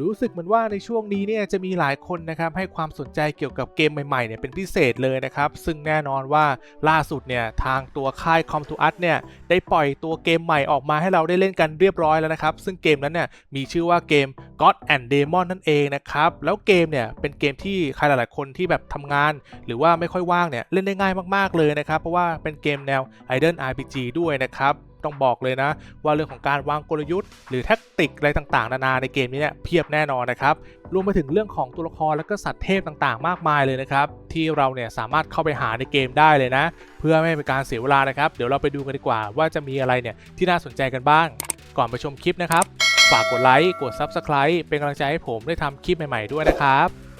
รู้สึกเหมือนว่าในช่วงนี้เนี่ยจะมีหลายคนนะครับให้ความสนใจเกี่ยวกับเกมใหม่ๆเนี่ยเป็นพิเศษเลยนะครับ ซึ่งแน่นอนว่าล่าสุดเนี่ยทางตัวค่าย Com to Us เนี่ยได้ปล่อยตัวเกมใหม่ออกมาให้เราได้เล่นกันเรียบร้อยแล้วนะครับ ซึ่งเกมนั้นเนี่ยมีชื่อว่าเกม God and Demon นั่นเองนะครับ แล้วเกมเนี่ยเป็นเกมที่ใครหลายๆคนที่แบบทำงาน หรือว่าไม่ค่อยว่างเนี่ยเล่นได้ง่ายมากๆเลยนะครับ เพราะว่าเป็นเกมแนว Idle RPG ด้วยนะครับ ต้องบอกเลยนะ ว่าเรื่องของการวางกลยุทธ์ หรือแท็กติกอะไรต่างๆ นานาในเกมนี้เนี่ยเพียบแน่นอนนะครับรวมไปถึงเรื่องของตัวละครและก็สัตว์เทพต่างๆ มากมายเลยนะครับที่เราเนี่ยสามารถเข้าไปหาในเกมได้เลยนะ เพื่อไม่ให้เป็นการเสียเวลานะครับเดี๋ยวเราไปดูกันดีกว่าว่าจะมีอะไรเนี่ยที่น่าสนใจกันบ้าง ก่อนไปชมคลิปนะครับฝากกดไลค์กด Subscribe เป็นกำลังใจให้ผมได้ทำคลิปใหม่ๆด้วยนะครับ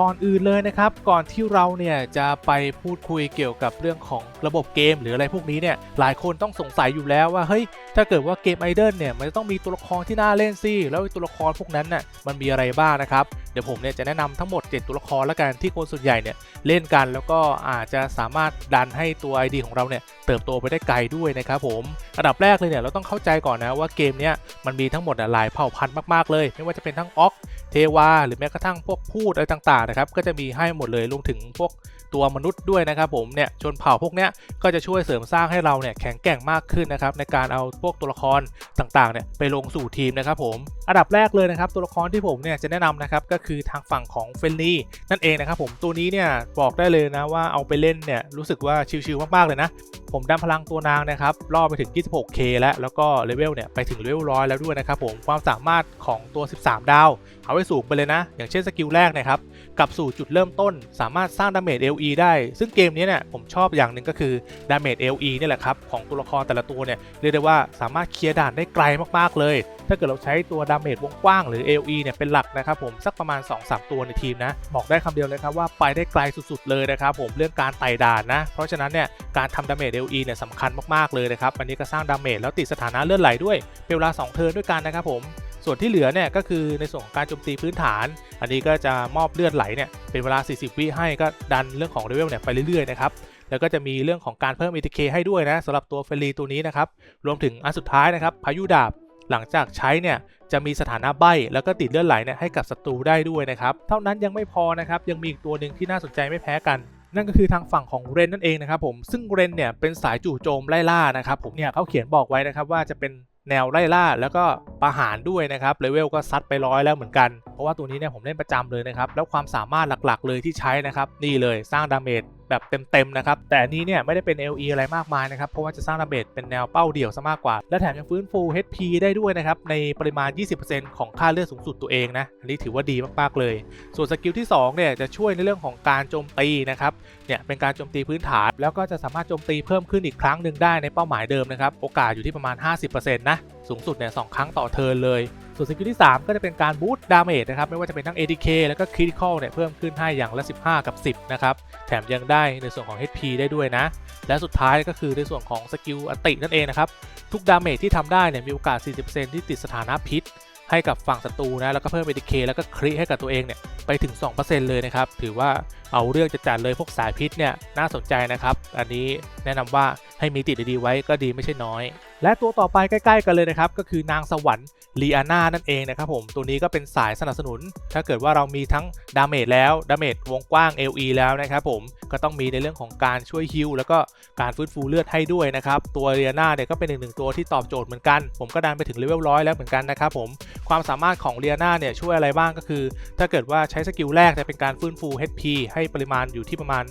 ก่อนอื่นเลยนะครับ ก่อนที่เราเนี่ยจะไปพูดคุยเกี่ยวกับเรื่องของระบบเกม หรืออะไรพวกนี้เนี่ยหลายคนต้องสงสัยอยู่แล้วว่าเฮ้ยถ้าเกิดว่าเกมไอเดิลเนี่ยมันจะต้องมีตัวละครที่น่าเล่นสิแล้วตัวละครพวกนั้นน่ะมันมีอะไรบ้างนะครับเดี๋ยวผมเนี่ยจะแนะนำทั้งหมด 7 ตัวละครแล้วกันที่คนส่วนใหญ่เนี่ยเล่นกันแล้วก็อาจจะสามารถดันให้ตัว ID ของเราเนี่ยเติบโตไปได้ไกลด้วยนะครับผมอันดับแรกเลยเนี่ยเราต้องเข้าใจก่อนนะว่าเกมเนี้ยมันมีทั้งหมดหลายเผ่าพันธุ์มากๆเลย ไม่ว่าจะเป็นทั้งออก เทวา หรือแม้กระทั่งพวกพูดอะไรต่างๆนะครับ ก็จะมีให้หมดเลยรวมถึงพวก ตัวมนุษย์ด้วยนะครับผมเนี่ยชนเผ่าพวกเนี้ยก็จะช่วยเสริมสร้างให้เราเนี่ยแข็งแกร่งมากขึ้นนะครับในการเอาพวกตัวละครต่างๆเนี่ยไปลงสู่ทีมนะครับผมอันดับแรกเลยนะครับตัวละครที่ผมเนี่ยจะแนะนำนะครับก็คือทางฝั่งของเฟลลี่นั่นเองนะครับผมตัวนี้เนี่ยบอกได้เลยนะว่าเอาไปเล่นเนี่ยรู้สึกว่าชิลๆมากๆเลยนะผมดันพลังตัวนางนะครับล่อไปถึง 26k แล้วแล้วก็เลเวลเนี่ยไปถึงเลเวลร้อยแล้วด้วยนะครับผมความสามารถของตัว 13 ดาว เอาไว้สูงไปเลยนะ อย่างเช่นสกิลแรกนะครับ กลับสู่จุดเริ่มต้น สามารถสร้างดาเมจ LE ได้ ซึ่งเกมนี้เนี่ยผมชอบอย่างหนึ่งก็คือดาเมจ LE เนี่ยแหละครับของตัวละครแต่ละตัวเนี่ยเรียกได้ว่าสามารถเคลียร์ด่านได้ไกลมากๆเลย ถ้าเกิดเราใช้ตัวดาเมจวงกว้างหรือ LE เนี่ยเป็นหลักนะครับผมสักประมาณ 2-3 ตัวในทีมนะบอกได้คำเดียวเลยครับว่าไปได้ไกลสุดๆเลยนะครับผมเรื่องการไต่ด่านนะเพราะฉะนั้นเนี่ยการทำดาเมจ LE เนี่ยสำคัญมากๆเลยนะครับอันนี้ก็สร้างดาเมจแล้วติดสถานะเลื่อนไหลด้วยเป็นเวลา2เทิร์นด้วยกันนะครับผม ส่วนที่เหลือเนี่ยก็คือในส่วนของการโจมตีพื้นฐาน อันนี้ก็จะมอบเลือดไหลเนี่ยเป็นเวลา 40 วิให้ก็ดันเรื่องของเลเวลเนี่ยไปเรื่อยๆนะครับแล้วก็จะมีเรื่องของการเพิ่ม ATK ให้ด้วยนะสำหรับตัวเฟรีตัวนี้นะครับรวมถึงอันสุดท้ายนะครับพายุดาบหลังจากใช้เนี่ยจะมีสถานะใบ้แล้วก็ติดเลือดไหลเนี่ยให้กับศัตรูได้ด้วยนะครับเท่านั้นยังไม่พอนะครับยังมีอีกตัวหนึ่งที่น่าสนใจไม่แพ้กันนั่นก็คือทางฝั่งของเรนนั่นเองนะครับผมซึ่งเรนเนี่ยเป็นสายจู่โจมไล่ล่านะครับผมเนี่ยเขาเขียนบอกไว้นะครับว่าจะเป็น แนวไล่ล่าแล้วก็ประหารด้วยนะครับเลเวลก็ซัดไปร้อยแล้วเหมือนกัน เพราะว่าตัวนี้เนี่ยผมเล่นประจำเลยนะครับ แล้วความสามารถหลักๆ เลยที่ใช้นะครับนี่เลยสร้างดาเมจแบบเต็มๆนะครับ แต่อันนี้เนี่ยไม่ได้เป็น LE อะไรมากมายนะครับ เพราะว่าจะสร้างดาเมจเป็นแนวเป้าเดี่ยวซะมากกว่า และแถมยังฟื้นฟู HP ได้ด้วยนะครับ ในปริมาณ 20%ของค่าเลือดสูงสุดตัวเองนะ อันนี้ถือว่าดีมากๆเลย ส่วนสกิลที่2เนี่ยจะช่วยในเรื่องของการโจมตีนะครับ เนี่ยเป็นการโจมตีพื้นฐาน แล้วก็จะสามารถโจมตีเพิ่มขึ้นอีกครั้งหนึ่งได้ในเป้าหมายเดิมนะครับ โอกาสอยู่ที่ประมาณ 50%นะสูงสุดเนี่ยสองครั้งต่อเทิร์นเลย ส่วนสกิลที่ 3 ก็จะเป็นการบูตดาเมจนะครับ ไม่ว่าจะเป็นทั้ง ADK แล้วก็คริติคอลเนี่ยเพิ่มขึ้นให้อย่างละ 15 กับ 10 นะครับ แถมยังได้ในส่วนของ HP ได้ด้วยนะ และสุดท้ายก็คือในส่วนของสกิลอตินั่นเองนะครับ ทุกดาเมจที่ทำได้เนี่ยมีโอกาส 40%ที่ติดสถานะพิษให้กับฝั่งศัตรูนะ แล้วก็เพิ่ม ADK แล้วก็คริให้กับตัวเองเนี่ยไปถึง 2%เลยนะครับ ถือว่า เอาเรื่องจะจัดเลยพวกสายพิษเนี่ยน่าสนใจนะครับ อันนี้แนะนำว่าให้มีติดดีๆไว้ก็ดีไม่ใช่น้อย และตัวต่อไปใกล้ๆกันเลยนะครับ ก็คือนางสวรรค์ลีอาน่านั่นเองนะครับผมตัวนี้ก็เป็นสายสนับสนุน ถ้าเกิดว่าเรามีทั้งดาเมจแล้วดาเมจวงกว้าง LE แล้วนะครับผมก็ต้องมีในเรื่องของการช่วยฮิลแล้วก็การฟื้นฟูเลือดให้ด้วยนะครับตัวเรียนาเนี่ยก็เป็นอีกหนึ่งตัวที่ตอบโจทย์เหมือนกัน ผมก็ดันไปถึงเลเวลร้อยแล้วเหมือนกันนะครับผมความสามารถของเรียนาเนี่ยช่วยอะไรบ้างก็คือ ถ้าเกิดว่าใช้สกิลแรกจะเป็นการฟื้นฟู HP ให้ปริมาณอยู่ที่ประมาณ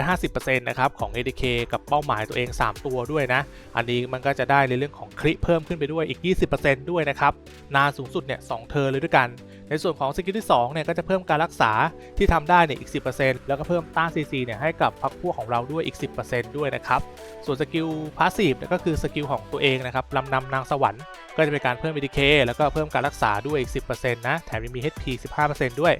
150%นะครับของ ADK กับเป้าหมายตัวเอง 3 ตัวด้วยนะ อันนี้มันก็จะได้ในเรื่องของคริเพิ่มขึ้นไปด้วยอีก 20%ด้วยนะครับ นานสูงสุดเนี่ย2เทอร์เลยด้วยกัน ในส่วนของสกิลที่2เนี่ยก็จะเพิ่มการรักษาที่ทำได้เนี่ยอีก 10%แล้วก็เพิ่มต้าน CC เนี่ยให้กับพักพวกของเราด้วยอีก 10%ด้วยนะครับ ส่วนสกิลพาสซีฟก็คือสกิลของตัวเองนะครับลำนำนางสวรรค์ก็จะเป็นการเพิ่ม ADK แล้วก็เพิ่มการรักษาด้วยอีก 10%นะ แถมยังมี HP 15%ด้วย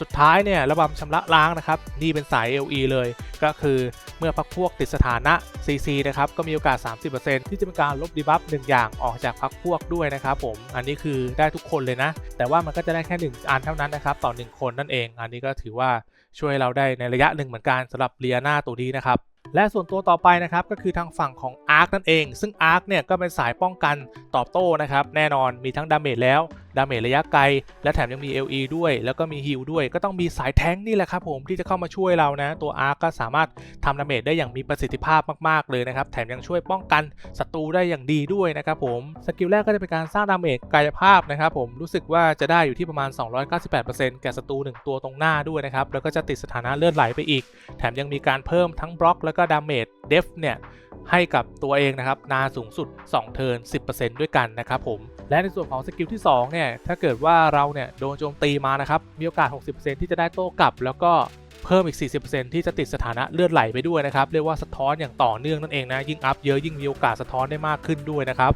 สุดท้ายเนี่ยระบำชำระล้างนะครับนี่เป็นสาย LE เลย ก็คือเมื่อพักพวกติดสถานะ CC นะครับก็มีโอกาส 30%ที่จะเป็นการลบดีบัฟหนึ่งอย่างออกจากพักพวกด้วยนะครับผมอันนี้คือได้ทุกคนเลยนะ แต่ว่ามันก็จะได้แค่ 1 อันเท่านั้นนะครับต่อ 1 คนนั่นเอง อันนี้ก็ถือว่าช่วยเราได้ในระยะหนึ่งเหมือนกันสำหรับเลียนาตัวนี้นะครับและส่วนตัวต่อไปนะครับก็คือทางฝั่งของ Arc นั่นเอง ซึ่ง Arc เนี่ยก็เป็นสายป้องกันตอบโต้นะครับแน่นอนมีทั้งดาเมจแล้ว ดาเมจระยะไกล และแถมยังมี LE ด้วย แล้วก็มีฮิลด้วย ก็ต้องมีสายแท้งนี่แหละครับผมที่จะเข้ามาช่วยเรานะ ตัวอาร์ก็สามารถทำดาเมจได้อย่างมีประสิทธิภาพมากๆเลยนะครับ แถมยังช่วยป้องกันศัตรูได้อย่างดีด้วยนะครับผม สกิลแรกก็จะเป็นการสร้างดาเมจกายภาพนะครับผม รู้สึกว่าจะได้อยู่ที่ประมาณ 298%แก่ศัตรูหนึ่งตัวตรงหน้าด้วยนะครับ แล้วก็จะติดสถานะเลือดไหลไปอีก แถมยังมีการเพิ่มทั้งบล็อก แล้วก็ดาเมจเดฟเนี่ยให้กับตัวเองนะครับ นาสูงสุด 2 เทิร์น 10%ด้วยกันนะครับผม และในส่วนของสกิลที่2เนี่ยถ้าเกิดว่าเราเนี่ยโดนโจมตีมานะครับมีโอกาส 60%ที่จะได้โต้กลับ แล้วก็เพิ่มอีก 40%ที่จะติดสถานะเลือดไหลไปด้วยนะครับเรียกว่าสะท้อนอย่างต่อเนื่องนั่นเองนะยิ่งอัพเยอะยิ่งมีโอกาสสะท้อนได้มากขึ้นด้วยนะครับ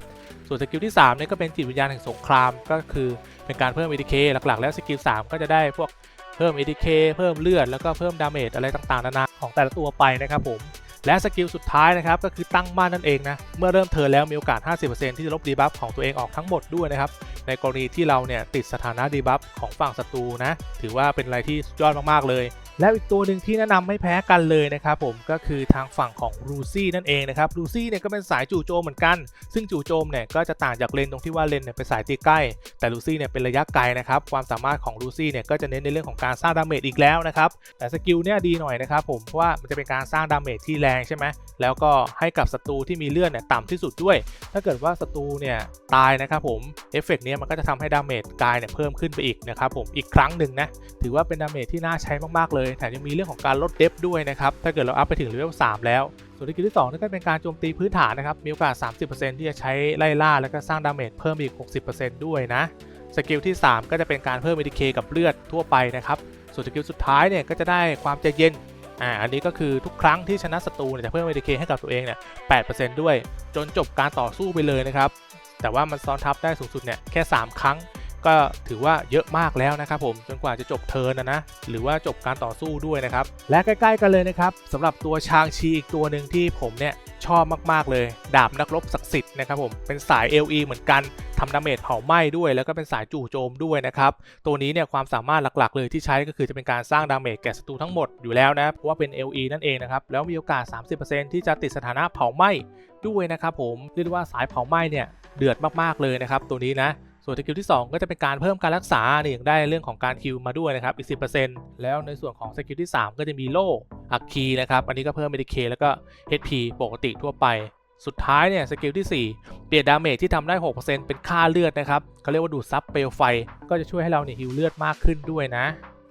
ส่วนสกิลที่3เนี่ยก็เป็นจิตวิญญาณแห่งสงครามก็คือเป็นการเพิ่ม ATK หลักๆ แล้วสกิล3ก็จะได้พวกเพิ่ม ATK เพิ่มเลือดแล้วก็เพิ่มดาเมจอะไรต่างๆนานาของแต่ละตัวไปนะครับผม และสกิลสุดท้ายนะครับก็คือตั้งมั่นนั่นเองนะเมื่อเริ่มเทิร์นแล้วมีโอกาส 50%ที่จะลบดีบัฟของตัวเองออกทั้งหมดด้วยนะครับในกรณีที่เราเนี่ยติดสถานะดีบัฟของฝั่งศัตรูนะถือว่าเป็นอะไรที่ยอดมากๆเลย แล้วอีกตัวหนึ่งที่แนะนำไม่แพ้กันเลยนะครับผมก็คือทางฝั่งของรูซี่นั่นเองนะครับรูซี่เนี่ยก็เป็นสายจู่โจมเหมือนกัน ซึ่งจู่โจมเนี่ยก็จะต่างจากเลนตรงที่ว่าเลนเนี่ยเป็นสายตีใกล้ แต่ลูซี่เนี่ยเป็นระยะไกลนะครับความสามารถของลูซี่เนี่ยก็จะเน้นในเรื่องของการสร้างดาเมจอีกแล้วนะครับแต่สกิลเนี่ยดีหน่อยนะครับผมเพราะว่ามันจะเป็นการสร้างดาเมจที่แรงใช่ไหมแล้วก็ให้กับศัตรูที่มีเลือดเนี่ยต่ำที่สุดด้วย ถ้าเกิดว่าศัตรูเนี่ยตายนะครับผมเอฟเฟกต์เนี้ยมันก็จะทำให้ดาเมจกายเนี่ยเพิ่มขึ้นไปอีกนะครับผมอีกครั้งหนึ่งนะถือว่าเป็นดาเมจที่น่าใช้มากๆเลยแถมยังมีเรื่องของการลดเดฟด้วยนะครับ ถ้าเกิดเราอัพไปถึงเลเวล3แล้ว ส่วนสกิลที่2นั่นก็เป็นการโจมตีพื้นฐานนะครับ มีโอกาส 30%ที่จะใช้ไล่ล่าแล้วก็สร้างดาเมจเพิ่มอีก 60%ด้วยนะ สกิลที่ 3 ก็จะเป็นการเพิ่ม ATK กับเลือดทั่วไปนะครับ ส่วนสกิลสุดท้ายเนี่ยก็จะได้ความใจเย็นอ่าอันนี้ก็คือทุกครั้งที่ชนะศัตรูเนี่ยจะเพิ่ม ATK ให้กับตัวเองเนี่ย8%ด้วย จนจบการต่อสู้ไปเลยนะครับ แต่ว่ามันซ้อนทับได้สูงสุดเนี่ยแค่ 3 ครั้ง ก็ถือว่าเยอะมากแล้วนะครับผมจนกว่าจะจบเทิร์นนะนะหรือว่าจบการต่อสู้ด้วยนะครับและใกล้ๆกันเลยนะครับสำหรับตัวชางชีอีกตัวหนึ่งที่ผมเนี่ยชอบมากๆเลย ดาบนักรบศักดิ์สิทธิ์นะครับผมเป็นสาย LE เหมือนกันทำดาเมจเผาไหม้ด้วย แล้วก็เป็นสายจู่โจมด้วยนะครับตัวนี้เนี่ยความสามารถหลักๆ เลยที่ใช้ก็คือจะเป็นการสร้างดาเมจแก่ศัตรูทั้งหมดอยู่แล้วนะเพราะว่าเป็น LE นั่นเองนะครับแล้วมีโอกาส 30%ที่จะติดสถานะเผาไหม้ด้วยนะครับผมเรียกได้ว่าสายเผาไหม้เนี่ยเดือดมากๆเลยนะครับตัวนี้นะ ส่วนสกิลที่ 2 ก็จะเป็นการเพิ่มการรักษาเนี่ยยังได้เรื่องของการคิวมาด้วยนะครับอีก 10%แล้วในส่วนของสกิลที่ 3 ก็จะมีโล่อักคีนะครับอันนี้ก็เพิ่มเมดิเคแล้วก็ HP ปกติทั่วไป สุดท้ายเนี่ยสกิลที่ 4 เปลี่ยนดาเมจที่ทำได้ 6%เป็นค่าเลือดนะครับเขาเรียกว่าดูดซับเปลวไฟ ก็จะช่วยให้เราเนี่ยฮิวเลือดมากขึ้นด้วยนะ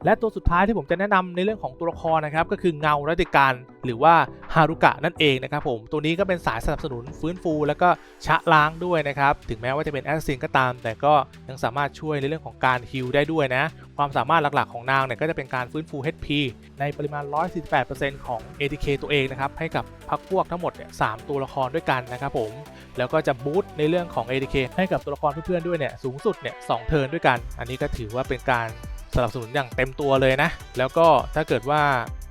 และตัวสุดท้ายที่ผมจะแนะนำในเรื่องของตัวละครนะครับก็คือเงารัติการหรือว่าฮารุกะนั่นเองนะครับผมตัวนี้ก็เป็นสายสนับสนุนฟื้นฟู แล้วก็ชะล้างด้วยนะครับถึงแม้ว่าจะเป็นแอสซินก็ตาม แต่ก็ยังสามารถช่วยในเรื่องของการฮิลได้ด้วยนะความสามารถหลักๆของนางเนี่ยก็จะเป็นการฟื้นฟู HP ในปริมาณ 148%ของ ATK ตัวเองนะครับให้กับพักพวกทั้งหมดเนี่ยสามตัวละครด้วยกันนะครับผมแล้วก็จะบูตในเรื่องของ ATK ให้กับตัวละครเพื่อนๆด้วยเนี่ยสูงสุดเนี่ยสเทิร์นด้วยกัน อันนี้ก็ถือว่าเป็นการ สนับสนุนอย่างเต็มตัวเลยนะ แล้วก็ถ้าเกิดว่า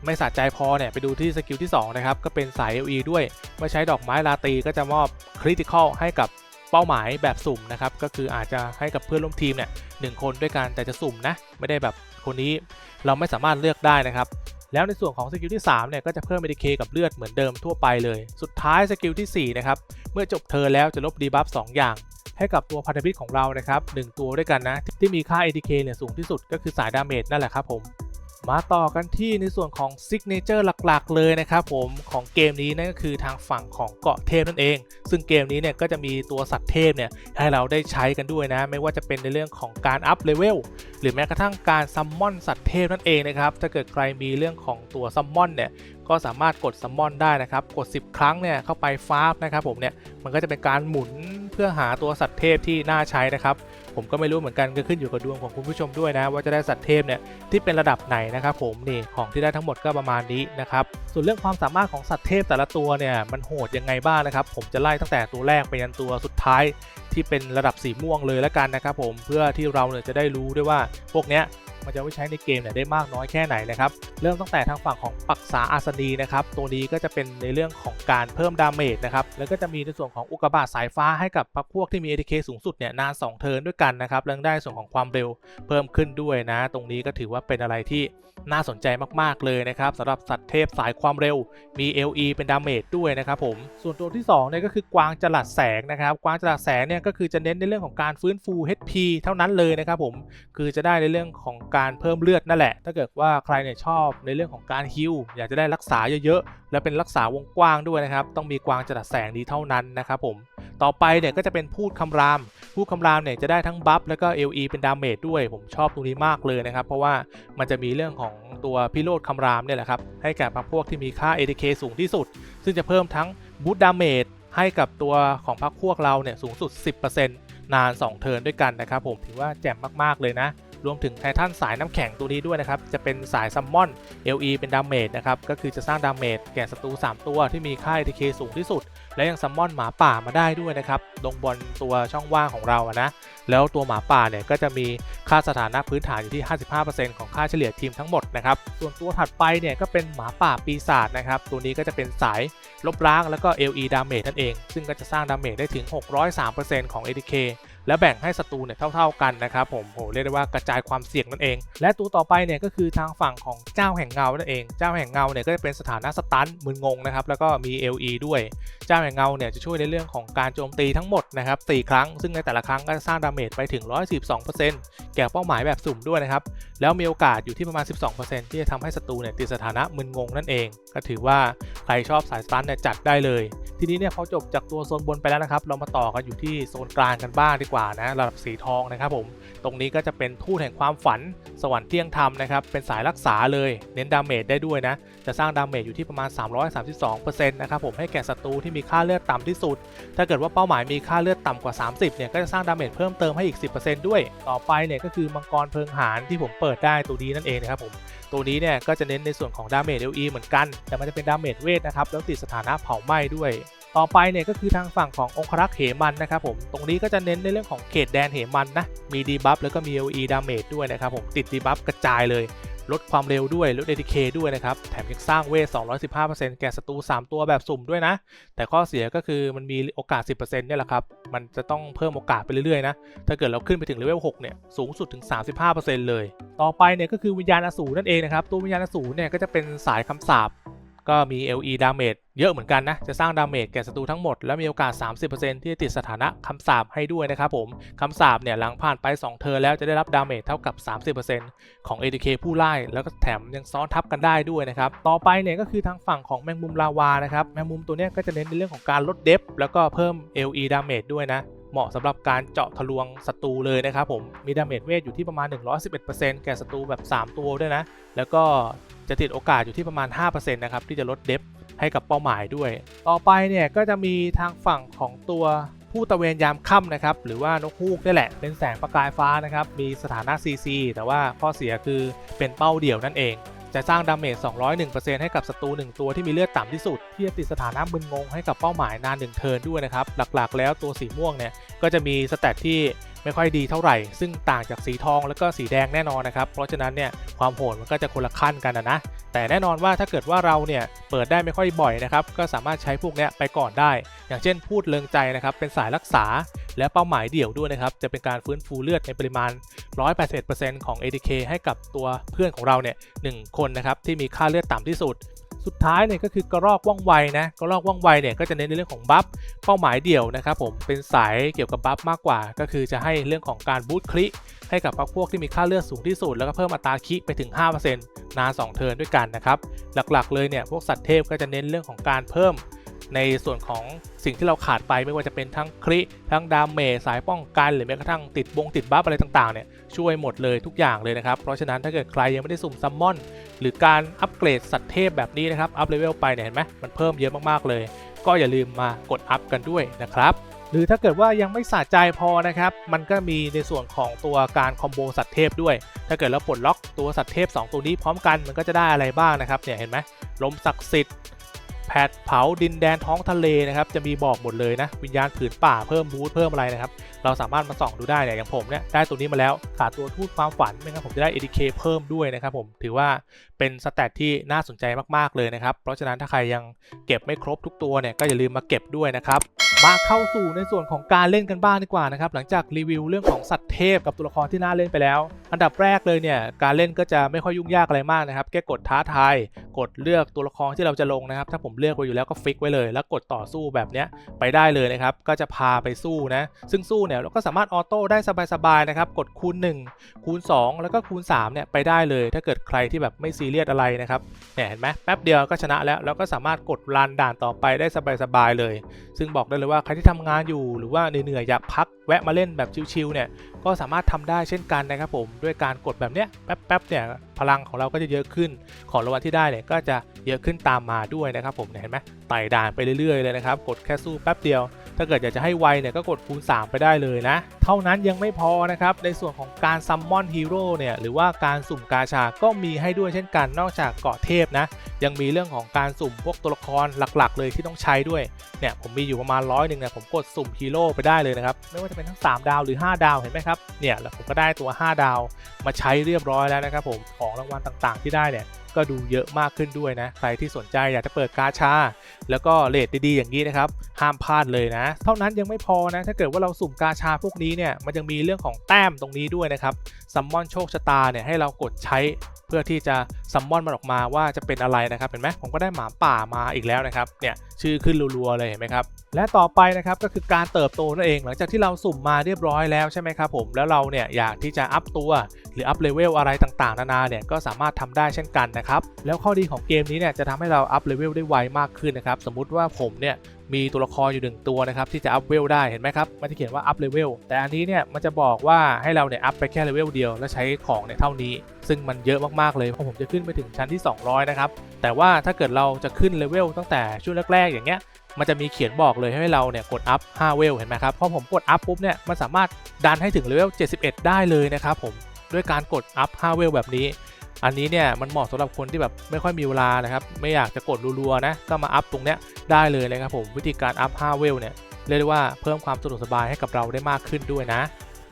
ไม่สะใจพอเนี่ย ไปดูที่สกิลที่ 2 นะครับ ก็เป็นสาย LE ด้วย เมื่อใช้ดอกไม้ลาตีก็จะมอบคริติคอลให้กับเป้าหมายแบบสุ่มนะครับ ก็คืออาจจะให้กับเพื่อนร่วมทีมเนี่ยหนึ่งคนด้วยกันแต่จะสุ่มนะ ไม่ได้แบบคนนี้เราไม่สามารถเลือกได้นะครับแล้วในส่วนของสกิลที่3เนี่ยก็จะเพิ่ม ATK กับเลือดเหมือนเดิมทั่วไปเลย สุดท้ายสกิลที่4นะครับ เมื่อจบเธอแล้วจะลบดีบัฟ2อย่าง ให้กับตัวพันธมิตรของเรานะครับ1ตัวด้วยกันนะ ที่มีค่า ATK เนี่ยสูงที่สุดก็คือสายดาเมจนั่นแหละครับผมมาต่อกันที่ในส่วนของซิกเนเจอร์หลักๆ เลยนะครับผมของเกมนี้นั่นก็คือทางฝั่งของเกาะเทพนั่นเอง ซึ่งเกมนี้เนี่ยก็จะมีตัวสัตว์เทพเนี่ยให้เราได้ใช้กันด้วยนะ ไม่ว่าจะเป็นในเรื่องของการอัพเลเวลหรือแม้กระทั่งการซัมมอนสัตว์เทพนั่นเองนะครับถ้าเกิดใครมีเรื่องของตัวซัมมอนเนี่ย ก็สามารถกดซัมมอนได้นะครับ กด 10 ครั้งเนี่ยเข้าไปฟาร์ฟนะครับผมเนี่ยมันก็จะเป็นการหมุนเพื่อหาตัวสัตว์เทพที่น่าใช้นะครับ ผมก็ไม่รู้เหมือนกันก็ขึ้นอยู่กับดวงของคุณผู้ชมด้วยนะ ว่าจะได้สัตว์เทพเนี่ยที่เป็นระดับไหนนะครับผมนี่ของที่ได้ทั้งหมดก็ประมาณนี้นะครับส่วนเรื่องความสามารถของสัตว์เทพแต่ละตัวเนี่ยมันโหดยังไงบ้างนะครับ ผมจะไล่ตั้งแต่ตัวแรกไปยันตัวสุดท้ายที่เป็นระดับสีม่วงเลยแล้วกันนะครับผมเพื่อที่เราเนี่ยจะได้รู้ด้วยว่าพวกเนี้ย มันจะไว้ใช้ในเกมเนี่ยได้มากน้อยแค่ไหนนะครับ เริ่มตั้งแต่ทางฝั่งของปักษาอาสนีนะครับ ตัวนี้ก็จะเป็นในเรื่องของการเพิ่มดาเมจนะครับ แล้วก็จะมีในส่วนของอุกกาบาตสายฟ้าให้กับพวกที่มี ATK สูงสุดเนี่ยนาน 2 เทิร์นด้วยกันนะครับแล้วยังได้ส่วนของความเร็วเพิ่มขึ้นด้วยนะ ตรงนี้ก็ถือว่าเป็นอะไรที่น่าสนใจมากๆเลยนะครับสำหรับสัตว์เทพสายความเร็วมี LE เป็นดาเมจด้วยนะครับผมส่วนตัวที่2เนี่ยก็คือกวางจลัดแสงนะครับกวางจลัดแสงเนี่ยก็คือจะเน้นในเรื่องของการฟื้นฟู HP เท่านั้นเลยนะครับผมคือจะได้ในเรื่องของกการเพิ่มเลือดนั่นแหละ ถ้าเกิดว่าใครเนี่ยชอบในเรื่องของการฮิลอยากจะได้รักษาเยอะๆ และเป็นรักษาวงกว้างด้วยนะครับ ต้องมีกวางจลัดแสงดีเท่านั้นนะครับผม ต่อไปเนี่ยก็จะเป็นพูดคำราม พูดคำรามเนี่ยจะได้ทั้งบัฟแล้วก็ LE เป็นดาเมจด้วย ผมชอบตรงนี้มากเลยนะครับ เพราะว่ามันจะมีเรื่องของตัวพิโรธคำรามเนี่ยแหละครับ ให้แก่พวกที่มีค่า ATK สูงที่สุด ซึ่งจะเพิ่มทั้งบูตดาเมจให้กับตัวของพรรคพวกเราเนี่ยสูงสุด 10%นาน 2 เทิร์นด้วยกันนะครับผมถือว่าแจ่มมากๆเลยนะ รวมถึงไททันสายน้ำแข็งตัวนี้ด้วยนะครับ จะเป็นสายซัมมอน LE เป็นดาเมจนะครับ ก็คือจะสร้างดาเมจแก่ศัตรู3 ตัวที่มีค่า ATK สูงที่สุด และยังซัมมอนหมาป่ามาได้ด้วยนะครับลงบนตัวช่องว่างของเราอะนะ แล้วตัวหมาป่าเนี่ยก็จะมีค่าสถานะพื้นฐานอยู่ที่ 55%ของค่าเฉลี่ยทีมทั้งหมดนะครับ ส่วนตัวถัดไปเนี่ยก็เป็นหมาป่าปีศาจนะครับ ตัวนี้ก็จะเป็นสายลบล้างแล้วก็ LE damage นั่นเอง ซึ่งก็จะสร้างดาเมจได้ถึง 603%ของ ATK และแบ่งให้ศัตรูเนี่ยเท่า ๆกันนะครับผมโหเรียกได้ว่ากระจายความเสี่ยงนั่นเอง และตัวต่อไปเนี่ยก็คือทางฝั่งของเจ้าแห่งเงานั่นเอง เจ้าแห่งเงาเนี่ยก็จะเป็นสถานะสตันมึนงงนะครับแล้วก็มี LE ด้วย เจ้าแห่งเงาเนี่ยจะช่วยในเรื่องของการโจมตีทั้งหมดนะครับ4ครั้ง ซึ่งในแต่ละครั้งก็จะสร้างดาเมจไปถึง112%แก่เป้าหมายแบบสุ่มด้วยนะครับแล้วมีโอกาสอยู่ที่ประมาณ 12%ที่จะทำให้ศัตรูเนี่ยติดสถานะมึนงงนั่นเอง ก็ถือว่าใครชอบสายสตันเนี่ยจัดได้เลย ทีนี้เนี่ยพอจบจากตัวโซนบนไปแล้วนะครับเรามาต่อกันอยู่ที่โซนกลางกันบ้างดีกว่านะระดับสีทองนะครับผม ตรงนี้ก็จะเป็นทูตแห่งความฝันสวรรค์เที่ยงธรรมนะครับ เป็นสายรักษาเลย เน้นดาเมจได้ด้วยนะ จะสร้างดาเมจอยู่ที่ประมาณ 332%นะครับผมให้แก่ศัตรูที่มีค่าเลือดต่ำที่สุด ถ้าเกิดว่าเป้าหมายมีค่าเลือดต่ำกว่า 30 เนี่ย ก็จะสร้างดาเมจเพิ่มเติมให้อีก 10%ด้วย ต่อไปเนี่ยก็คือมังกรเพลิงหานที่ผมเปิดได้ตัวนี้นั่นเองนะครับผม ตัวนี้เนี่ยก็จะเน้นในส่วนของดาเมจ LE เหมือนกัน แต่มันจะเป็นดาเมจเวทนะครับ แล้วติดสถานะเผาไหม้ด้วย ต่อไปเนี่ยก็คือทางฝั่งขององครักษ์เหมันนะครับผม ตรงนี้ก็จะเน้นในเรื่องของเขตแดนเหมันนะ มีดีบัฟแล้วก็มี LE ดาเมจด้วยนะครับผม ติดดีบัฟกระจายเลย ลดความเร็วด้วย ลด ATK ด้วยนะครับ แถมยังสร้างเวท 215%แก่ศัตรู 3 ตัวแบบสุ่มด้วยนะ แต่ข้อเสียก็คือมันมีโอกาส 10%เนี่ยแหละครับ มันจะต้องเพิ่มโอกาสไปเรื่อยๆนะ ถ้าเกิดเราขึ้นไปถึงเลเวล 6 เนี่ย สูงสุดถึง 35%เลย ต่อไปเนี่ยก็คือวิญญาณอสูรนั่นเองนะครับ ตัววิญญาณอสูรเนี่ยก็จะเป็นสายคำสาป ก็มี LE damage เยอะเหมือนกันนะ จะสร้างดาเมจแก่ศัตรูทั้งหมด และมีโอกาส 30%ที่จะติดสถานะคำสาปให้ด้วยนะครับผม คำสาปเนี่ยหลังผ่านไป 2 เทอร์แล้วจะได้รับดาเมจเท่ากับ 30%ของ ATK ผู้ไล่ แล้วก็แถมยังซ้อนทับกันได้ด้วยนะครับ ต่อไปเนี่ยก็คือทางฝั่งของแมงมุมลาวานะครับ แมงมุมตัวเนี้ยก็จะเน้นในเรื่องของการลดเดฟแล้วก็เพิ่ม LE damage ด้วยนะ เหมาะสำหรับการเจาะทะลวงศัตรูเลยนะครับผมมีดาเมจเวทอยู่ที่ประมาณ 111%แก่ศัตรูแบบ 3 ตัวด้วยนะ แล้วก็จะติดโอกาสอยู่ที่ประมาณ 5%นะครับที่จะลดเดฟให้กับเป้าหมายด้วย ต่อไปเนี่ยก็จะมีทางฝั่งของตัวผู้ตะเวนยามค่ำนะครับ หรือว่านกฮูกนี่แหละ เป็นแสงประกายฟ้านะครับ มีสถานะ CC แต่ว่าข้อเสียคือเป็นเป้าเดี่ยวนั่นเอง จะสร้างดาเมจ 201%ให้กับศัตรู 1 ตัวที่มีเลือดต่ำที่สุด ที่จะติดสถานะมึนงงให้กับเป้าหมายนาน 1 เทิร์นด้วยนะครับ หลักๆ แล้วตัวสีม่วงเนี่ย ก็จะมีสแตทที่ไม่ค่อยดีเท่าไหร่ ซึ่งต่างจากสีทองแล้วก็สีแดงแน่นอนนะครับ เพราะฉะนั้นเนี่ยความโหดมันก็จะคนละขั้นกันนะนะแต่แน่นอนว่าถ้าเกิดว่าเราเนี่ยเปิดได้ไม่ค่อยบ่อยนะครับ ก็สามารถใช้พวกเนี้ยไปก่อนได้ อย่างเช่นพูดเลิงใจนะครับ เป็นสายรักษาและเป้าหมายเดี่ยวด้วยนะครับ จะเป็นการฟื้นฟูเลือดในปริมาณ 181%ของ ATK ให้กับตัวเพื่อนของเราเนี่ยหนึ่งคนนะครับที่มีค่าเลือดต่ำที่สุด สุดท้ายเนี่ยก็คือกระรอกว่องไวนะกระรอกว่องไวเนี่ยก็จะเน้นในเรื่องของบัฟเป้าหมายเดี่ยวนะครับผมเป็นสายเกี่ยวกับบัฟมากกว่า ก็คือจะให้เรื่องของการบูตคลิให้กับพวกที่มีค่าเลือดสูงที่สุด แล้วก็เพิ่มอัตราคิไปถึง 5%นาน2เทิร์นด้วยกันนะครับหลักๆเลยเนี่ยพวกสัตว์เทพก็จะเน้นเรื่องของการเพิ่ม ในส่วนของสิ่งที่เราขาดไปไม่ว่าจะเป็นทั้งคริทั้งดาเมจสายป้องกันหรือแม้กระทั่งติดบงติดบัฟอะไรต่างๆเนี่ยช่วยหมดเลยทุกอย่างเลยนะครับ เพราะฉะนั้นถ้าเกิดใครยังไม่ได้สุ่มซัมมอน หรือการอัปเกรดสัตว์เทพแบบนี้นะครับอัพเลเวลไปเนี่ยเห็นไหมมันเพิ่มเยอะมากๆเลย ก็อย่าลืมมากดอัพกันด้วยนะครับหรือถ้าเกิดว่ายังไม่สะใจพอนะครับ มันก็มีในส่วนของตัวการคอมโบสัตว์เทพด้วย ถ้าเกิดเราปลดล็อกตัวสัตว์เทพ 2 ตัวนี้พร้อมกันมันก็จะได้อะไรบ้างนะครับ เนี่ยเห็นไหมลมศักดิ์สิทธิ์ แพดเผาดินแดนท้องทะเลนะครับ จะมีบอกหมดเลยนะ วิญญาณผืนป่าเพิ่มบูทเพิ่มอะไรนะครับ เราสามารถมาส่องดูได้เนี่ยอย่างผมเนี่ยได้ตัวนี้มาแล้วขาดตัวทูตความฝันไม่งั้นผมจะได้ ADK เพิ่มด้วยนะครับผมถือว่าเป็นสแตทที่น่าสนใจมากๆเลยนะครับ เพราะฉะนั้นถ้าใครยังเก็บไม่ครบทุกตัวเนี่ยก็อย่าลืมมาเก็บด้วยนะครับ มาเข้าสู่ในส่วนของการเล่นกันบ้างดีกว่านะครับหลังจากรีวิวเรื่องของสัตว์เทพกับตัวละครที่น่าเล่นไปแล้ว อันดับแรกเลยเนี่ยการเล่นก็จะไม่ค่อยยุ่งยากอะไรมากนะครับแค่กดท้าทายกดเลือกตัวละครที่เราจะลงนะครับ ถ้าผมเลือกไว้อยู่แล้วก็ฟิกไว้เลย แล้วกดต่อสู้แบบเนี้ยไปได้เลยนะครับก็จะพาไปสู้นะซึ่งสู้เนี่ยเราก็สามารถออโต้ได้สบายๆนะครับกดคูณ 1 คูณ 2 แล้วก็คูณ3เนี่ยไปได้เลย ถ้าเกิดใครที่แบบไม่ซีเรียสอะไรนะครับเนี่ยเห็นไหมแป๊บเดียวก็ชนะแล้วแล้วก็สามารถกดรันด่านต่อไปได้สบายๆเลย ซึ่งบอกได้เลยว่าใครที่ทำงานอยู่หรือว่าเหนื่อยๆอยากพักแวะมาเล่นแบบชิลๆเนี่ยก็สามารถทำได้เช่นกันนะครับผมด้วยการกดแบบเนี้ยแป๊บๆเนี่ยพลังของเราก็จะเยอะขึ้น ของรางวัลที่ได้เนี่ยก็จะเยอะขึ้นตามมาด้วยนะครับผมเนี่ยเห็นไหมไต่ด่านไปเรื่อยๆเลยนะครับกดแค่สู้แป๊บเดียว ถ้าเกิดอยากจะให้ไวเนี่ยก็กดคูณ 3 ไปได้เลยนะ เท่านั้นยังไม่พอนะครับในส่วนของการซัมมอนฮีโร่เนี่ยหรือว่าการสุ่มกาชาก็มีให้ด้วยเช่นกันนอกจากเกาะเทพนะยังมีเรื่องของการสุ่มพวกตัวละครหลักๆ เลยที่ต้องใช้ด้วย เนี่ยผมมีอยู่ประมาณร้อยหนึ่งเนี่ยผมกดสุ่มฮีโร่ไปได้เลยนะครับ ไม่ว่าจะเป็นทั้ง 3 ดาวหรือ 5 ดาวเห็นไหมครับ เนี่ยแล้วผมก็ได้ตัว 5 ดาวมาใช้เรียบร้อยแล้วนะครับผมของรางวัลต่างๆ ที่ได้เนี่ยก็ดูเยอะมากขึ้นด้วยนะ ใครที่สนใจอยากจะเปิดกาชา แล้วก็เลทดีๆอย่างนี้นะครับ ห้ามพลาดเลยนะ เท่านั้นยังไม่พอนะ ถ้าเกิดว่าเราสุ่มกาชาพวกนี้เนี่ย มันยังมีเรื่องของแต้มตรงนี้ด้วยนะครับซัมมอนโชคชะตาเนี่ยให้เรากดใช้เพื่อที่จะซัมมอนมันออกมาว่าจะเป็นอะไรนะครับเห็นไหมผมก็ได้หมาป่ามาอีกแล้วนะครับเนี่ยชื่อขึ้นรัวๆเลยเห็นไหมครับและต่อไปนะครับก็คือการเติบโตนั่นเอง หลังจากที่เราสุ่มมาเรียบร้อยแล้วใช่ไหมครับผมแล้วเราเนี่ยอยากที่จะอัพตัว หรืออัพเลเวลอะไรต่างๆ นานาเนี่ยก็สามารถทำได้เช่นกันนะครับแล้วข้อดีของเกมนี้เนี่ยจะทำให้เราอัพเลเวลได้ไวมากขึ้นนะครับสมมุติว่าผมเนี่ย มีตัวละครอยู่หนึ่งตัวนะครับที่จะอัพเวลได้เห็นไหมครับมันจะเขียนว่าอัพเลเวลแต่อันนี้เนี่ยมันจะบอกว่าให้เราเนี่ยอัพไปแค่เลเวลเดียวแล้วใช้ของเนี่ยเท่านี้ ซึ่งมันเยอะมากๆเลยเพราะผมจะขึ้นไปถึงชั้นที่ 200 นะครับแต่ว่าถ้าเกิดเราจะขึ้นเลเวลตั้งแต่ช่วงแรกๆอย่างเงี้ยมันจะมีเขียนบอกเลยให้เราเนี่ยกดอัพ5เวลเห็นไหมครับพอผมกดอัพปุ๊บเนี่ยมันสามารถดันให้ถึงเลเวล71 ได้เลยนะครับผมด้วยการกดอัพ5เวลแบบนี้ อันนี้เนี่ยมันเหมาะสำหรับคนที่แบบไม่ค่อยมีเวลานะครับ ไม่อยากจะกดรัวๆนะ ก็มาอัพตรงเนี้ยได้เลยนะครับผม วิธีการอัพ5เวลเนี่ยเรียกได้ว่าเพิ่มความสะดวกสบายให้กับเราได้มากขึ้นด้วยนะ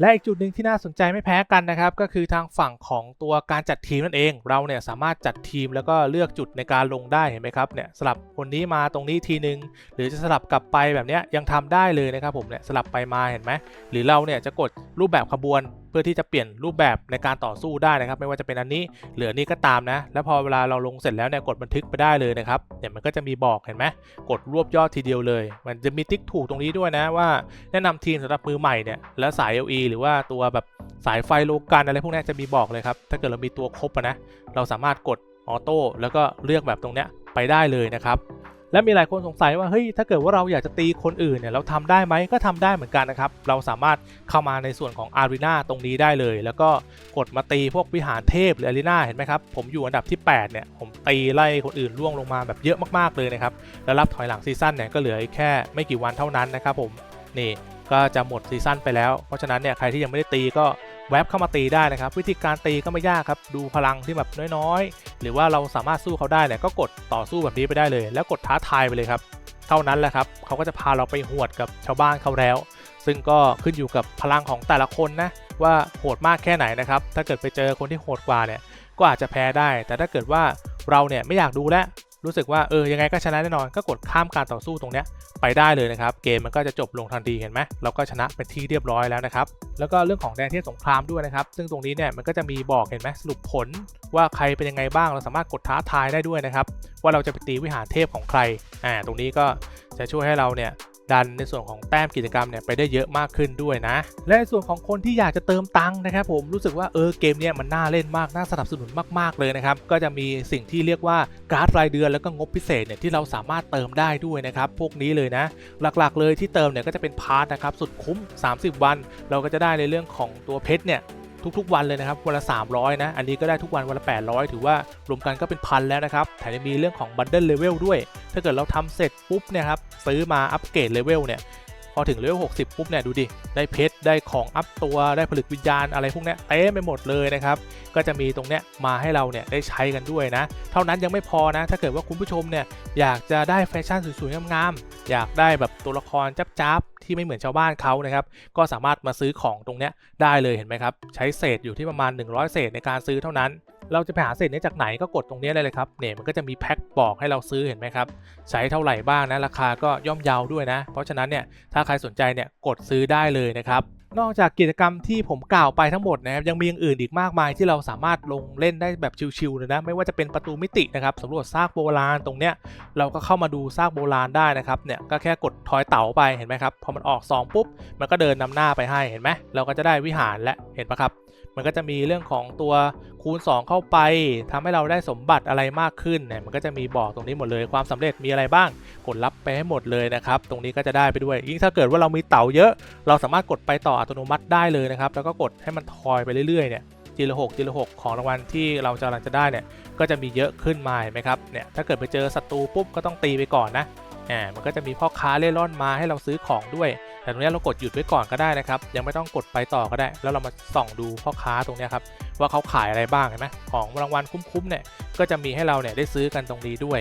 และอีกจุดหนึ่งที่น่าสนใจไม่แพ้กันนะครับ ก็คือทางฝั่งของตัวการจัดทีมนั่นเอง เราเนี่ยสามารถจัดทีมแล้วก็เลือกจุดในการลงได้เห็นไหมครับเนี่ยสลับคนนี้มาตรงนี้ทีนึง หรือจะสลับกลับไปแบบเนี้ยยังทำได้เลยนะครับผมเนี่ยสลับไปมาเห็นไหมหรือเราเนี่ยจะกดรูปแบบขบวน พื่อที่จะเปลี่ยนรูปแบบในการต่อสู้ได้นะครับ ไม่ว่าจะเป็นอันนี้หรืออันนี้ก็ตามนะ แล้วพอเวลาเราลงเสร็จแล้วเนี่ยกดบันทึกไปได้เลยนะครับเนี่ยมันก็จะมีบอกเห็นไหมกดรวบยอดทีเดียวเลย มันจะมีติ๊กถูกตรงนี้ด้วยนะว่าแนะนำทีมสำหรับมือใหม่เนี่ยแล้วสาย LE หรือว่าตัวแบบสายไฟโลกันอะไรพวกนี้จะมีบอกเลยครับถ้าเกิดเรามีตัวครบนะเราสามารถกดออโต้แล้วก็เลือกแบบตรงเนี้ยไปได้เลยนะครับ และมีหลายคนสงสัยว่าเฮ้ยถ้าเกิดว่าเราอยากจะตีคนอื่นเนี่ยเราทำได้ไหมก็ทำได้เหมือนกันนะครับเราสามารถเข้ามาในส่วนของอารีนาตรงนี้ได้เลย แล้วก็กดมาตีพวกวิหารเทพหรืออารีนาเห็นไหมครับผมอยู่อันดับที่ 8 เนี่ย ผมตีไล่คนอื่นล่วงลงมาแบบเยอะมากๆเลยนะครับแล้วรับถอยหลังซีซั่นเนี่ยก็เหลือแค่ไม่กี่วันเท่านั้นนะครับผมนี่ ก็จะหมดซีซั่นไปแล้ว เพราะฉะนั้นเนี่ยใครที่ยังไม่ได้ตีก็แวบเข้ามาตีได้นะครับ วิธีการตีก็ไม่ยากครับ ดูพลังที่แบบน้อยๆ หรือว่าเราสามารถสู้เขาได้เนี่ยก็กดต่อสู้แบบนี้ไปได้เลย แล้วกดท้าทายไปเลยครับ เท่านั้นแหละครับเขาก็จะพาเราไปหวดกับชาวบ้านเขาแล้ว ซึ่งก็ขึ้นอยู่กับพลังของแต่ละคนนะว่าโหดมากแค่ไหนนะครับถ้าเกิดไปเจอคนที่โหดกว่าเนี่ยก็อาจจะแพ้ได้ แต่ถ้าเกิดว่าเราเนี่ยไม่อยากดูแล้ว รู้สึกว่าเออยังไงก็ชนะแน่นอนก็กดข้ามการต่อสู้ตรงเนี้ยไปได้เลยนะครับ เกมมันก็จะจบลงทันทีเห็นไหมเราก็ชนะเป็นที่เรียบร้อยแล้วนะครับ แล้วก็เรื่องของแดนเทียสงครามด้วยนะครับ ซึ่งตรงนี้เนี่ยมันก็จะมีบอกเห็นไหมสรุปผลว่าใครเป็นยังไงบ้างเราสามารถกดท้าทายได้ด้วยนะครับ ว่าเราจะไปตีวิหารเทพของใครอ่าตรงนี้ก็จะช่วยให้เราเนี่ย ดันในส่วนของแต้มกิจกรรมเนี่ยไปได้เยอะมากขึ้นด้วยนะ และในส่วนของคนที่อยากจะเติมตังค์นะครับผมรู้สึกว่าเออเกมเนี้ยมันน่าเล่นมากน่าสนับสนุนมากๆเลยนะครับก็จะมีสิ่งที่เรียกว่าการ์ดรายเดือนแล้วก็งบพิเศษเนี่ยที่เราสามารถเติมได้ด้วยนะครับพวกนี้เลยนะ หลักๆเลยที่เติมเนี่ยก็จะเป็นพาร์ทนะครับสุดคุ้ม 30 วัน เราก็จะได้ในเรื่องของตัวเพชรเนี่ย ทุกๆ วันเลยนะครับวันละ 300 นะ อันนี้ก็ได้ทุกวันวันละ 800 ถือว่ารวมกันก็เป็นพันแล้วนะครับแถมยังมีเรื่องของบันเดิลเลเวลด้วย ถ้าเกิดเราทำเสร็จปุ๊บเนี่ยครับซื้อมาอัปเกรดเลเวลเนี่ย พอถึงเลเวล60 ปุ๊บเนี่ยดูดิ ได้เพชร ได้ของอัพตัวได้ผลึกวิญญาณอะไรพวกเนี้ยเต็มไปหมดเลยนะครับ ก็จะมีตรงเนี้ยมาให้เราเนี่ยได้ใช้กันด้วยนะ เท่านั้นยังไม่พอนะ ถ้าเกิดว่าคุณผู้ชมเนี่ยอยากจะได้แฟชั่นสวยๆงามๆอยากได้แบบตัวละครจับๆที่ไม่เหมือนชาวบ้านเขานะครับ ก็สามารถมาซื้อของตรงเนี้ยได้เลยเห็นไหมครับ ใช้เศษอยู่ที่ประมาณ 100 เศษในการซื้อเท่านั้นเราจะไปหาเศษนี้จากไหนก็กดตรงนี้ได้เลยครับเนี่ยมันก็จะมีแพ็คบอกให้เราซื้อเห็นไหมครับ ใช้เท่าไหร่บ้างนะราคาก็ย่อมเยาด้วยนะ เพราะฉะนั้นเนี่ยถ้าใครสนใจเนี่ยกดซื้อได้เลยนะครับนอกจากกิจกรรมที่ผมกล่าวไปทั้งหมดนะครับยังมีอย่างอื่นอีกมากมายที่เราสามารถลงเล่นได้แบบชิวๆเลยนะไม่ว่าจะเป็นประตูมิตินะครับสำรวจซากโบราณตรงเนี้ยเราก็เข้ามาดูซากโบราณได้นะครับเนี่ยก็แค่กดทอยเต๋าไปเห็นไหมครับพอมันออกซองปุ๊บมันก็เดินนำหน้าไปให้เห็นไหมเราก็จะได้วิหารและเห็นปะครับ มันก็จะมีเรื่องของตัวคูณ 2 เข้าไปทำให้เราได้สมบัติอะไรมากขึ้นเนี่ยมันก็จะมีบอกตรงนี้หมดเลยความสำเร็จมีอะไรบ้าง กดรับไปให้หมดเลยนะครับ ตรงนี้ก็จะได้ไปด้วย ยิ่งถ้าเกิดว่าเรามีเต่าเยอะ เราสามารถกดไปต่ออัตโนมัติได้เลยนะครับ แล้วก็กดให้มันทอยไปเรื่อยๆเนี่ยทีละหกทีละหกของรางวัลที่เราจะกำลังจะได้เนี่ยก็จะมีเยอะขึ้นมาเห็นไหมครับเนี่ยถ้าเกิดไปเจอศัตรูปุ๊บก็ต้องตีไปก่อนนะ มมันก็จะมีพ่อค้าเล่ร่อนมาให้เราซื้อของด้วย แต่ตรงนี้เรากดหยุดไว้ก่อนก็ได้นะครับ ยังไม่ต้องกดไปต่อก็ได้ แล้วเรามาส่องดูพ่อค้าตรงนี้ครับว่าเขาขายอะไรบ้างเห็นไหมของรางวัลคุ้มๆเนี่ยก็จะมีให้เราเนี่ยได้ซื้อกันตรงนี้ด้วย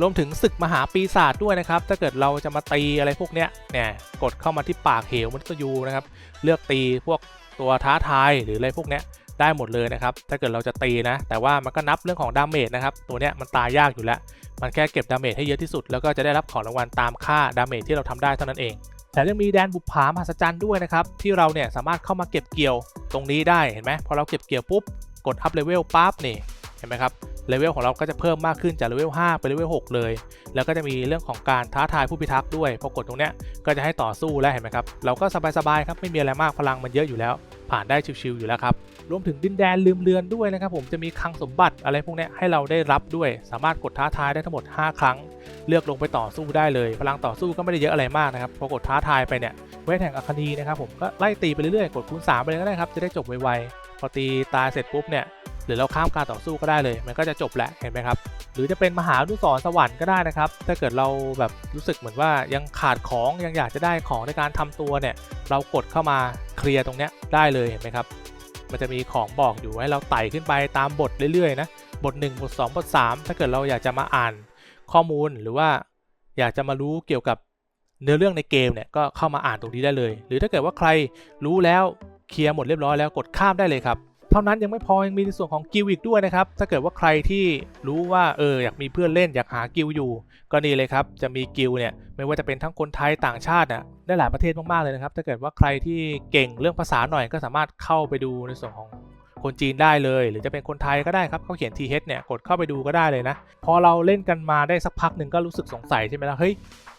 รวมถึงศึกมหาปีศาจด้วยนะครับ ถ้าเกิดเราจะมาตีอะไรพวกเนี้ยเนี่ยกดเข้ามาที่ปากเหวมนุษยูนะครับ เลือกตีพวกตัวท้าทายหรืออะไรพวกเนี้ย ได้หมดเลยนะครับ ถ้าเกิดเราจะตีนะ แต่ว่ามันก็นับเรื่องของดาเมจนะครับ ตัวเนี้ยมันตายยากอยู่แล้ว มันแค่เก็บดาเมจให้เยอะที่สุด แล้วก็จะได้รับของรางวัลตามค่าดาเมจที่เราทำได้เท่านั้นเอง แถมยังมีแดนบุปผามหัศจรรย์ด้วยนะครับ ที่เราเนี่ยสามารถเข้ามาเก็บเกี่ยวตรงนี้ได้ เห็นไหมพอเราเก็บเกี่ยวปุ๊บ กดอัพเลเวลปั๊บนี่ เห็นไหมครับ เลเวลของเราก็จะเพิ่มมากขึ้นจากเลเวล5ไปเลเวล6เลย แล้วก็จะมีเรื่องของการท้าทายผู้พิทักษ์ด้วยพอกดตรงเนี้ยก็จะให้ต่อสู้แล้วเห็นไหมครับ เราก็สบายๆครับไม่มีอะไรมากพลังมันเยอะอยู่แล้ว ผ่านได้ชิวๆอยู่แล้วครับรวมถึงดินแดนลืมเลือนด้วยนะครับผมจะมีคลังสมบัติอะไรพวกเนี้ยให้เราได้รับด้วย สามารถกดท้าทายได้ทั้งหมด 5 ครั้ง เลือกลงไปต่อสู้ได้เลย พลังต่อสู้ก็ไม่ได้เยอะอะไรมากนะครับพอกดท้าทายไปเนี่ยเวทแห่งอัคนีนะครับผมก็ไล่ตีไปเรื่อยๆกดคูณ3ไปเลยก็ได้ครับจะได้จบไวๆพอตีตายเสร็จปุ๊บเนี่ย หรือเราข้ามการต่อสู้ก็ได้เลย มันก็จะจบแหละเห็นไหมครับ หรือจะเป็นมหาอนุสรสวรรค์ก็ได้นะครับ ถ้าเกิดเราแบบรู้สึกเหมือนว่ายังขาดของยังอยากจะได้ของในการทำตัวเนี่ย เรากดเข้ามาเคลียร์ตรงเนี้ยได้เลยเห็นไหมครับ มันจะมีของบอกอยู่ให้เราไต่ขึ้นไปตามบทเรื่อยๆนะบท 1 บท 2 บท 3 ถ้าเกิดเราอยากจะมาอ่านข้อมูลหรือว่าอยากจะมารู้เกี่ยวกับเนื้อเรื่องในเกมเนี่ยก็เข้ามาอ่านตรงนี้ได้เลย หรือถ้าเกิดว่าใครรู้แล้วเคลียร์หมดเรียบร้อยแล้วกดข้ามได้เลยครับ เท่านั้นยังไม่พอยังมีในส่วนของกิลอีกด้วยนะครับ ถ้าเกิดว่าใครที่รู้ว่าเอออยากมีเพื่อนเล่นอยากหากิลอยู่ ก็นี่เลยครับจะมีกิลเนี่ยไม่ว่าจะเป็นทั้งคนไทยต่างชาติน่ะได้หลายประเทศมากๆเลยนะครับ ถ้าเกิดว่าใครที่เก่งเรื่องภาษาหน่อยก็สามารถเข้าไปดูในส่วนของ คนจีนได้เลย หรือจะเป็นคนไทยก็ได้ครับเขาเขียน TH เนี่ยกดเข้าไปดูก็ได้เลยนะ พอเราเล่นกันมาได้สักพักหนึ่งก็รู้สึกสงสัยใช่ไหมล่ะเฮ้ย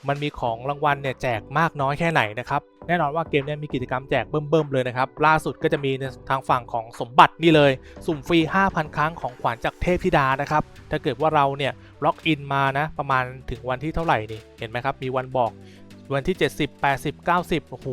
มันมีของรางวัลเนี่ยแจกมากน้อยแค่ไหนนะครับแน่นอนว่าเกมเนี้มีกิจกรรมแจกเบิ่มๆเลยนะครับ ล่าสุดก็จะมีในทางฝั่งของสมบัตินี่เลย สุ่มฟรี 5,000 ครั้งของขวัญจากเทพธิดานะครับ ถ้าเกิดว่าเราเนี่ยล็อกอินมานะ ประมาณถึงวันที่เท่าไหร่นี่ เห็นไหมครับ มีวันบอกวันที่ 70 80 90โอ้โห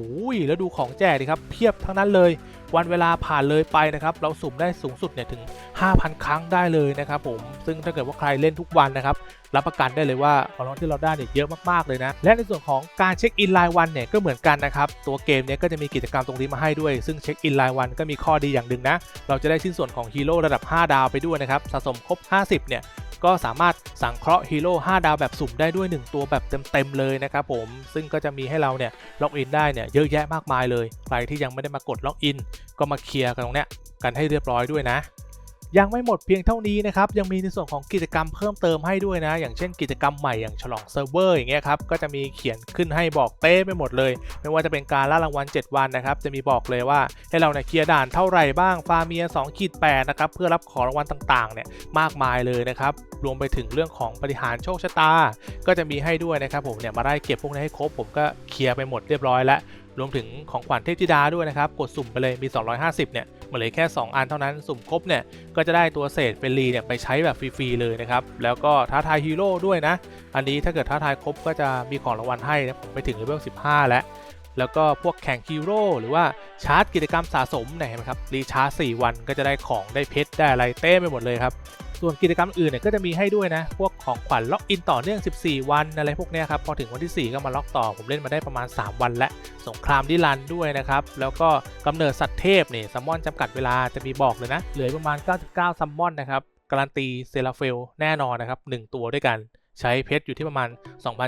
แล้วดูของแจกดิครับ เพียบทั้งนั้นเลย วันเวลาผ่านเลยไปนะครับเราสุ่มได้สูงสุดเนี่ยถึง 5,000 ครั้งได้เลยนะครับผมซึ่งถ้าเกิดว่าใครเล่นทุกวันนะครับรับประกันได้เลยว่าของรางวัลที่เราได้เนี่ยเยอะมากๆเลยนะ และในส่วนของการเช็คอินรายวันเนี่ยก็เหมือนกันนะครับ ตัวเกมเนี่ยก็จะมีกิจกรรมตรงนี้มาให้ด้วย ซึ่งเช็คอินรายวันก็มีข้อดีอย่างหนึ่งนะ เราจะได้ชิ้นส่วนของฮีโร่ระดับ 5 ดาวไปด้วยนะครับ สะสมครบ 50 เนี่ย ก็สามารถสังเคราะห์ฮีโร่5ดาวแบบสุ่มได้ด้วย 1 ตัวแบบเต็มๆเลยนะครับผม ซึ่งก็จะมีให้เราเนี่ยล็อกอินได้เนี่ยเยอะแยะมากมายเลย ใครที่ยังไม่ได้มากดล็อกอิน ก็มาเคลียร์กันตรงเนี้ยกันให้เรียบร้อยด้วยนะ ยังไม่หมดเพียงเท่านี้นะครับ ยังมีในส่วนของกิจกรรมเพิ่มเติมให้ด้วยนะ อย่างเช่นกิจกรรมใหม่อย่างฉลองเซิร์ฟเวอร์อย่างเงี้ยครับ ก็จะมีเขียนขึ้นให้บอกเต้ไปหมดเลย ไม่ว่าจะเป็นการล่ารางวัล 7 วันนะครับ จะมีบอกเลยว่าให้เราเนี่ยเคลียร์ด่านเท่าไหร่บ้าง ฟาเมีย2ขีด8นะครับ เพื่อรับของรางวัลต่างๆ เนี่ยมากมายเลยนะครับ รวมไปถึงเรื่องของบริหารโชคชะตา ก็จะมีให้ด้วยนะครับผมเนี่ยมาได้เก็บพวกนี้ให้ครบ ผมก็เคลียร์ไปหมดเรียบร้อยแล้ว รวมถึงของขวัญเทพธิดาด้วยนะครับ กดสุ่มไปเลยมี 250 เนี่ยเหลือแค่ 2 อันเท่านั้นสุ่มครบเนี่ยก็จะได้ตัวเศษเฟรนลีเนี่ยไปใช้แบบฟรีๆเลยนะครับ แล้วก็ท้าทายฮีโร่ด้วยนะ อันนี้ถ้าเกิดท้าทายครบก็จะมีของรางวัลให้นะผมไปถึงเลเวล 15 แล้ว แล้วก็พวกแข่งฮีโร่หรือว่าชาร์จกิจกรรมสะสมเนี่ยเห็นไหมครับรีชาร์จ4วันก็จะได้ของได้เพชรได้อะไรเต้มไปหมดเลยครับส่วนกิจกรรมอื่นเนี่ยก็จะมีให้ด้วยนะ พวกของขวัญล็อกอินต่อเนื่อง 14 วันอะไรพวกเนี้ยครับ พอถึงวันที่ 4 ก็มาล็อกต่อ ผมเล่นมาได้ประมาณ 3 วันและ สงครามดิลันด้วยนะครับ แล้วก็กำเนิดสัตว์เทพเนี่ยซัมมอนจำกัดเวลาจะมีบอกเลยนะ เหลือประมาณ 99 ซัมมอนนะครับ การันตีเซราเฟลแน่นอนนะครับ 1 ตัวด้วยกัน ใช้เพชรอยู่ที่ประมาณ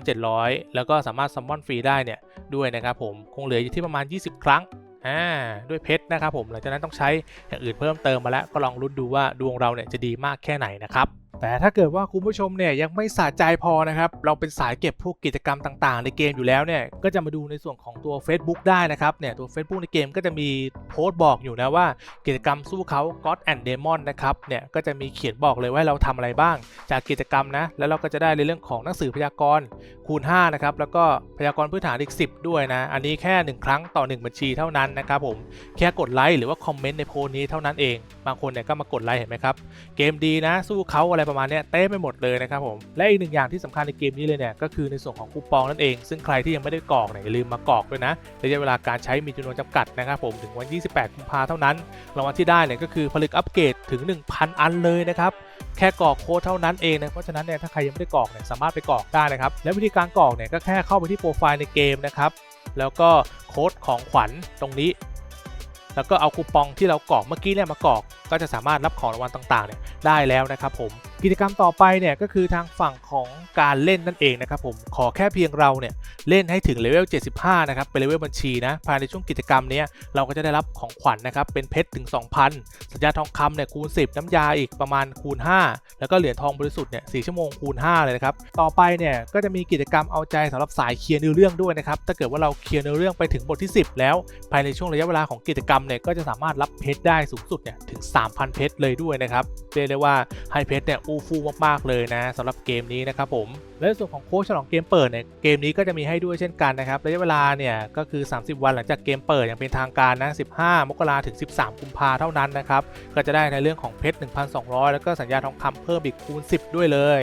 2,700 แล้วก็สามารถซัมมอนฟรีได้เนี่ยด้วยนะครับผมคงเหลืออยู่ที่ประมาณ 20 ครั้งอ่าด้วยเพชรนะครับผมหลังจากนั้นต้องใช้อย่างอื่นเพิ่มเติมมาแล้วก็ลองรุ้นดูว่าดวงเราเนี่ยจะดีมากแค่ไหนนะครับ แต่ถ้าเกิดว่าคุณผู้ชมเนี่ยยังไม่สะใจพอนะครับ เราเป็นสายเก็บพวกกิจกรรมต่างๆ ในเกมอยู่แล้วเนี่ย ก็จะมาดูในส่วนของตัว Facebook ได้นะครับ เนี่ยตัว Facebook ในเกมก็จะมีโพสต์บอกอยู่นะว่ากิจกรรมสู้เขา God and Demon นะครับ เนี่ยก็จะมีเขียนบอกเลยว่าเราทำอะไรบ้าง จากกิจกรรมนะ แล้วเราก็จะได้ในเรื่องของหนังสือพยากรณ์คูณ5นะครับ แล้วก็พยากรณ์พื้นฐานอีก 10 ด้วยนะ อันนี้แค่ 1 ครั้งต่อ 1 บัญชีเท่านั้นนะครับผม แค่กดไลค์หรือว่าคอมเมนต์ในโพสต์นี้เท่านั้นเอง บางคนเนี่ยก็มากดไลค์เห็นไหมครับ เกมดีนะสู้เขาอะไรประมาณเนี้ยเต้ไปหมดเลยนะครับผมและอีกหนึ่งอย่างที่สำคัญในเกมนี้เลยเนี่ยก็คือในส่วนของคูปองนั่นเอง ซึ่งใครที่ยังไม่ได้กรอกเนี่ยอย่าลืมมากรอกด้วยนะระยะเวลาการใช้มีจำนวนจำกัดนะครับผมถึงวัน 28 กุมภาเท่านั้นรางวัลที่ได้เนี่ยก็คือผลึกอัปเกรดถึง 1,000 อันเลยนะครับแค่กรอกโค้ดเท่านั้นเองนะเพราะฉะนั้นเนี่ยถ้าใครยังไม่ได้กรอกเนี่ยสามารถไปกรอกได้นะครับและวิธีการกรอกเนี่ยก็แค่เข้าไปที่โปรไฟล์ในเกมนะครับแล้วก็โค้ดของขวัญตรงนี้ แล้วก็เอาคูปองที่เรากรอกเมื่อกี้เนี่ยมากรอกก็จะสามารถรับของรางวัลต่างๆเนี่ยได้แล้วนะครับผมกิจกรรมต่อไปเนี่ยก็คือทางฝั่งของการเล่นนั่นเองนะครับผมขอแค่เพียงเราเนี่ยเล่นให้ถึงเลเวล 75 นะครับเป็นเลเวลบัญชีนะภายในช่วงกิจกรรมเนี้ยเราก็จะได้รับของขวัญนะครับเป็นเพชรถึง 2,000 สัญญาทองคำเนี่ยคูณ 10 น้ำยาอีกประมาณคูณ 5 แล้วก็เหรียญทองบริสุทธิ์เนี่ย4ชั่วโมงคูณ 5 เลยนะครับต่อไปเนี่ยก็จะมีกิจกรรมเอาใจสำหรับสายเคลียร์เนื้อเรื่องด้วยนะครับถ้าเกิดว่าเราเคลียร์เนื้อเรื่องไปถึงบทที่ 10 แล้ว ภายในช่วงระยะเวลาของกิจกรรมเนี่ยก็จะสามารถรับเพชรได้สูงสุดเนี่ยถึง3,000 เพชรเลยด้วยนะครับเรียกได้ว่าให้เพชรเนี่ยอู้ฟู่มากๆเลยนะสำหรับเกมนี้นะครับผมและในส่วนของโค้ชฉลองเกมเปิดเนี่ยเกมนี้ก็จะมีให้ด้วยเช่นกันนะครับระยะเวลาเนี่ยก็คือ 30 วันหลังจากเกมเปิดอย่างเป็นทางการนะ 15 มกราถึง 13 กุมภาเท่านั้นนะครับก็จะได้ในเรื่องของเพชร 1,200 แล้วก็สัญญาทองคำเพิ่มอีกคูณ 10 ด้วยเลย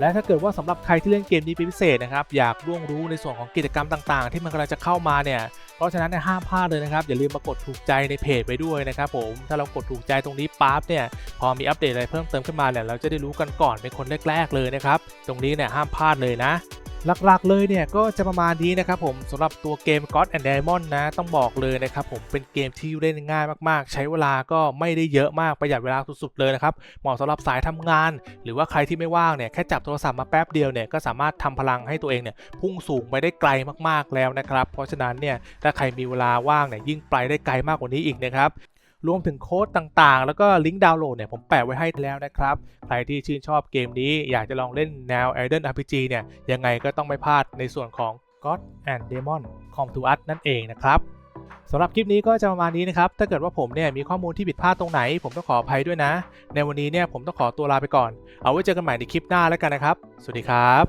และถ้าเกิดว่าสำหรับใครที่เล่นเกมนี้เป็นพิเศษนะครับอยากร่วงรู้ในส่วนของกิจกรรมต่างๆ ที่มันกำลังจะเข้ามาเนี่ยเพราะฉะนั้นเนี่ยห้ามพลาดเลยนะครับอย่าลืมมากดถูกใจในเพจไปด้วยนะครับผมถ้าเรากดถูกใจตรงนี้ปั๊บเนี่ยพอมีอัปเดตอะไรเพิ่มเติมขึ้นมาเนี่ยเราจะได้รู้กันก่อนเป็นคนแรกๆเลยนะครับตรงนี้เนี่ยห้ามพลาดเลยนะ หลักๆเลยเนี่ยก็จะประมาณนี้นะครับผมสำหรับตัวเกม God and Diamond นะ ต้องบอกเลยนะครับผมเป็นเกมที่เล่นง่ายมากๆ ใช้เวลาก็ไม่ได้เยอะมากประหยัดเวลาสุดๆเลยนะครับเหมาะสำหรับสายทำงาน หรือว่าใครที่ไม่ว่างเนี่ยแค่จับโทรศัพท์มาแป๊บเดียวเนี่ยก็สามารถทำพลังให้ตัวเองเนี่ยพุ่งสูงไปได้ไกลมากๆแล้วนะครับ เพราะฉะนั้นเนี่ยถ้าใครมีเวลาว่างเนี่ยยิ่งไปได้ไกลมากกว่านี้อีกนะครับ รวมถึงโค้ดต่างๆ แล้วก็ลิงก์ดาวน์โหลดเนี่ยผมแปะไว้ให้แล้วนะครับ ใครที่ชื่นชอบเกมนี้อยากจะลองเล่นแนว Elden RPG เนี่ยยังไงก็ต้องไม่พลาดในส่วนของ God and Demon Come to Us นั่นเองนะครับสำหรับคลิปนี้ก็จะประมาณนี้นะครับ ถ้าเกิดว่าผมเนี่ยมีข้อมูลที่ผิดพลาดตรงไหน ผมต้องขออภัยด้วยนะ ในวันนี้เนี่ยผมต้องขอตัวลาไปก่อน เอาไว้เจอกันใหม่ในคลิปหน้าแล้วกันนะครับ สวัสดีครับ